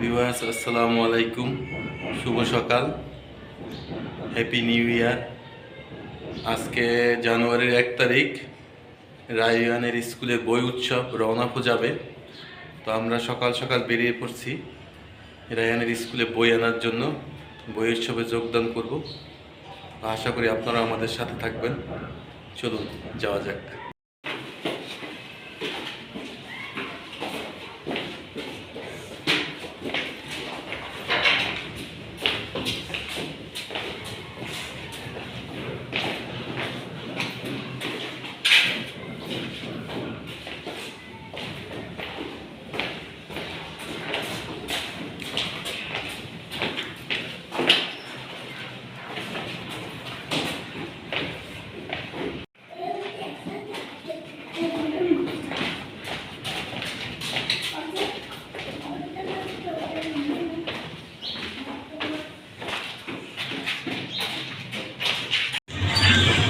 Viewers আসসালামু আলাইকুম শুভ সকাল। হ্যাপি নিউ ইয়ার আজকে জানুয়ারির এক তারিখ। রায়হানের স্কুলে বই উৎসব, রওনা যাবে তো আমরা সকাল সকাল বেরিয়ে পড়ছি রায়হানের স্কুলে বই আনার জন্য। বই উৎসবে যোগদান করব। আশা করি আপনারা আমাদের সাথে থাকবেন। চলুন, যাওয়া যাক।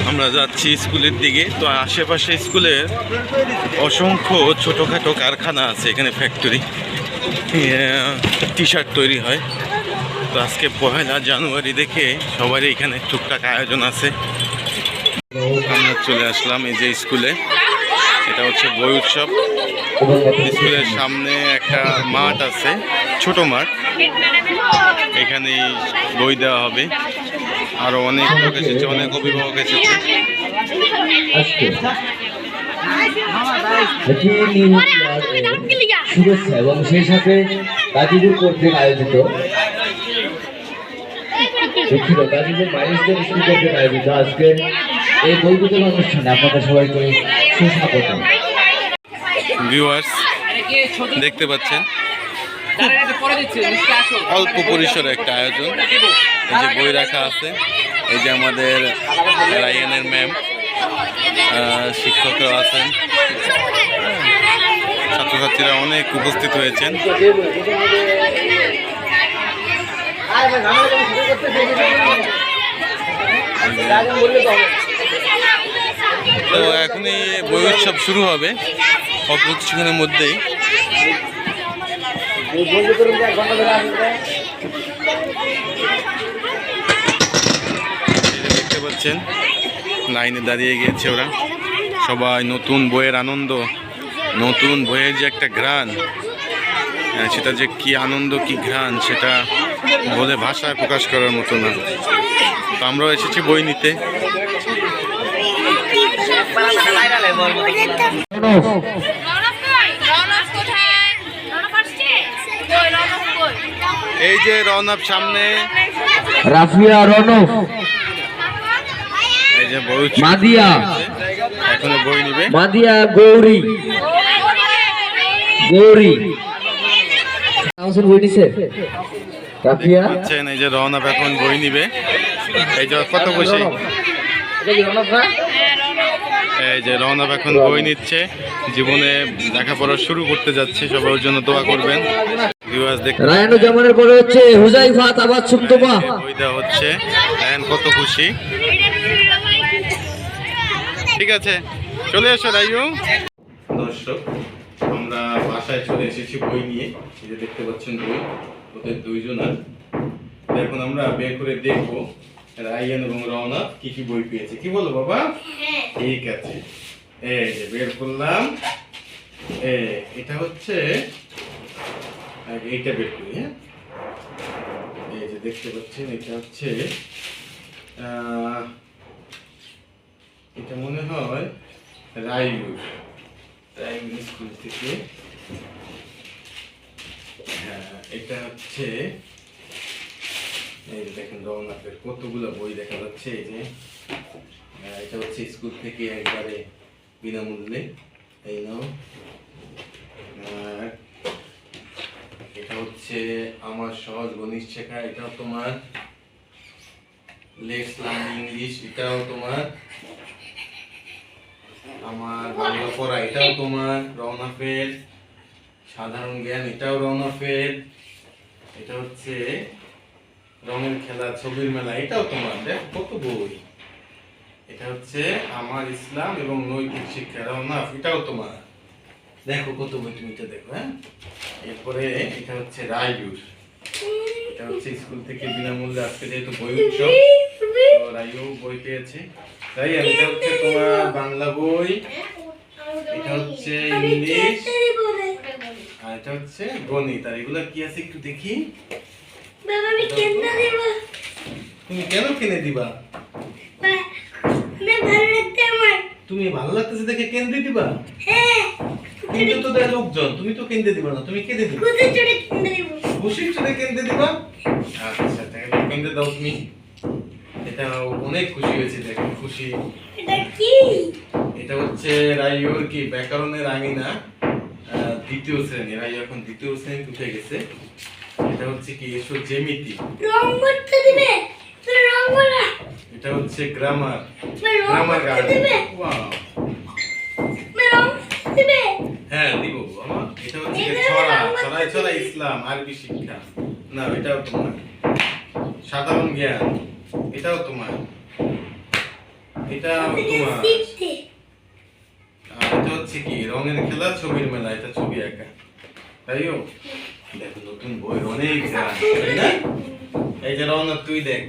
আমরা যাচ্ছি স্কুলের দিকে। তো আশেপাশে স্কুলের অসংখ্য ছোটোখাটো কারখানা আছে, এখানে ফ্যাক্টরি টি শার্ট তৈরি হয়। তো আজকে পহেলা জানুয়ারি দেখে সবারই এখানে টুকটাক আয়োজন আছে। আমরা চলে আসলাম এই যে স্কুলে। এটা হচ্ছে বই উৎসব। স্কুলের সামনে একটা মাঠ আছে, ছোট মাঠ। এখানে বই দেওয়া হবে। আরও অনেক লোক এসেছে অনেক অভিভাবক এসেছে। শুভেচ্ছা এবং সেই সাথে গাজীপুর কর্তৃক আয়োজিত দুঃখিত গাজীপুর মাইলসদের স্কুল কর্তৃক আয়োজিত আজকে এই বই বিতরণ অনুষ্ঠানে আপনাদের সবাইকে সুস্বাগত ভিউয়ার্স দেখতে পাচ্ছেন। অল্প পরিসরে একটা আয়োজন। এই যে বই রাখা আছে, এই যে আমাদের রায়ানের ম্যাম শিক্ষকরা আছেন। ছাত্রছাত্রীরা অনেক উপস্থিত হয়েছেন। তো এখনই বই উৎসব শুরু হবে। অল্প কিছুক্ষণের মধ্যেই। দেখতে পাচ্ছেন লাইনে দাঁড়িয়ে গিয়েছে ওরা। সবাই নতুন বইয়ের আনন্দ নতুন বইয়ের যে একটা ঘ্রাণ সেটা যে কি আনন্দ কি ঘ্রাণ সেটা বলে ভাষায় প্রকাশ করার মতো না। তো আমরাও এসেছি বই নিতে। এই যে রওনার সামনে। রাফিয়া রনফ এই যে বই মাদিয়া। এখন বই নিবে। মাদিয়া গৌরী। গৌরী। কাউন্সিল বই নিছে? রাফিয়া? এই যে রওনা এখন বই নিবে। এই যে কত বসে? এটা কি রনফ না? এই যে রওনা এখন বই নিচ্ছে জীবনে লেখাপড়া শুরু করতে যাচ্ছে সবার জন্য দোয়া করবেন। রায়নুজ্জামানের পরে হচ্ছে হুজাইফা তাবাদ সুক্তবা বই হচ্ছে এখন কত খুশি। ঠিক আছে চলে এসো রাইউ দর্শক আমরা বাসায় চলে এসেছি বই নিয়ে। এই যে দেখতে পাচ্ছেন বই ওদের দুইজনার। তো এখন আমরা বের করে দেখব রাইয়ান এবং রওনা কি কি বই পেয়েছে? কি বলো বাবা? ঠিক আছে। এই যে বের করলাম। এটা হচ্ছে এইটা বের করি হ্যাঁ? এই যে দেখতে পাচ্ছেন এটা হচ্ছে আহ, এটা মনে হয় রাইয়ুর রাইয়ুর স্কুল থেকে। হ্যাঁ এটা হচ্ছে এই দেখেন রওনাথের কতগুলো বই দেখা যাচ্ছে, এই যে এটা হচ্ছে স্কুল থেকে একবারে বিনামূল্যে, এই নাও। এটা হচ্ছে আমার সহজ গণিত শেখা, এটাও তোমার লার্ন ইংলিশ, এটাও তোমার আমার বাংলা পড়া, এটাও তোমার রওনাফের সাধারণ জ্ঞান, এটাও রওনাফের এটা হচ্ছে রঙের খেলা, ছবির মেলা, এটাও তোমার দেখ কত বই এটা হচ্ছে আমার ইসলাম এবং নৈতিক শিক্ষা রওনাফ এটাও তোমার। দেখো কত বই তুমি এটা দেখো হ্যাঁ? এরপরে এটা হচ্ছে রায়ুর এটা হচ্ছে স্কুল থেকে বিনামূল্যে আজকে যেহেতু বই উৎসব রায়ু বই পেয়েছে। তাই এটা হচ্ছে তোমার বাংলা বই, এটা হচ্ছে ইংলিশ, আর এটা হচ্ছে গণিত। আর এগুলো কি আছে একটু দেখি? তুমি কেন কিনে দিবা? তুমি ভালো লাগতেছে দেখে কেন্দ্রে দিবা? কিন্তু তো দেয় লোকজন তুমি তো কেন্দ্রে দিবা না তুমি কেঁদে দিবা? খুশির চোটে কেন্দ্রে দিবা। আচ্ছা তাহলে কেন্দ্রে দাও তুমি। এটা অনেক খুশি হয়েছে দেখো খুশি। এটা হচ্ছে রাইওর কি ব্যাকরণের আঙিনা দ্বিতীয় শ্রেণি। রাই এখন দ্বিতীয় শ্রেণি উঠে গেছে। এটা হচ্ছে কি এসো জেমিতি এটা হচ্ছে গ্রামার গ্রামার গার্ড ওয়াও হ্যাঁ দিব বাবা এটা হচ্ছে ছড়া ছড়াই ছড়া ইসলাম আরবি শিক্ষা। না এটাও তোমার। সাধারণ জ্ঞান। এটাও তোমার। এটাও তোমার। এটা হচ্ছে কি রঙের খেলা ছবির মেলা এটা ছবি আঁকা তাইও দেখো নতুন বই অনেক এই যে রঙ তুই দেখ।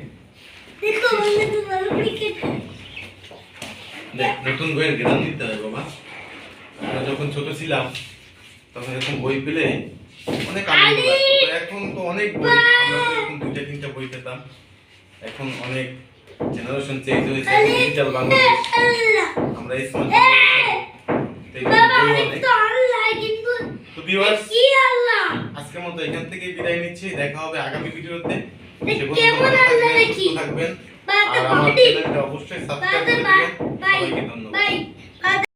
দেখ নতুন বইয়ের জ্ঞান দিতে হয় বাবা। আমরা যখন ছোট ছিলাম তখন এরকম বই পেলে অনেক আনন্দ লাগতো। তো এখন তো অনেক বই আমরা এরকম দুইটা তিনটা বই পেতাম। এখন অনেক জেনারেশন চেঞ্জ হয়েছে ডিজিটাল বাংলাদেশ। আমরা স্মার্ট বই অনেক তো ভিউয়ার্স আজকের মতো এখান থেকে বিদায় নিচ্ছি। দেখা হবে আগামী ভিডিওতে। থাকবেন, সুস্থ থাকবেন। বাই আর আমার চ্যানেলটা অবশ্যই সাবস্ক্রাইব করে দিবেন। সবাইকে ধন্যবাদ।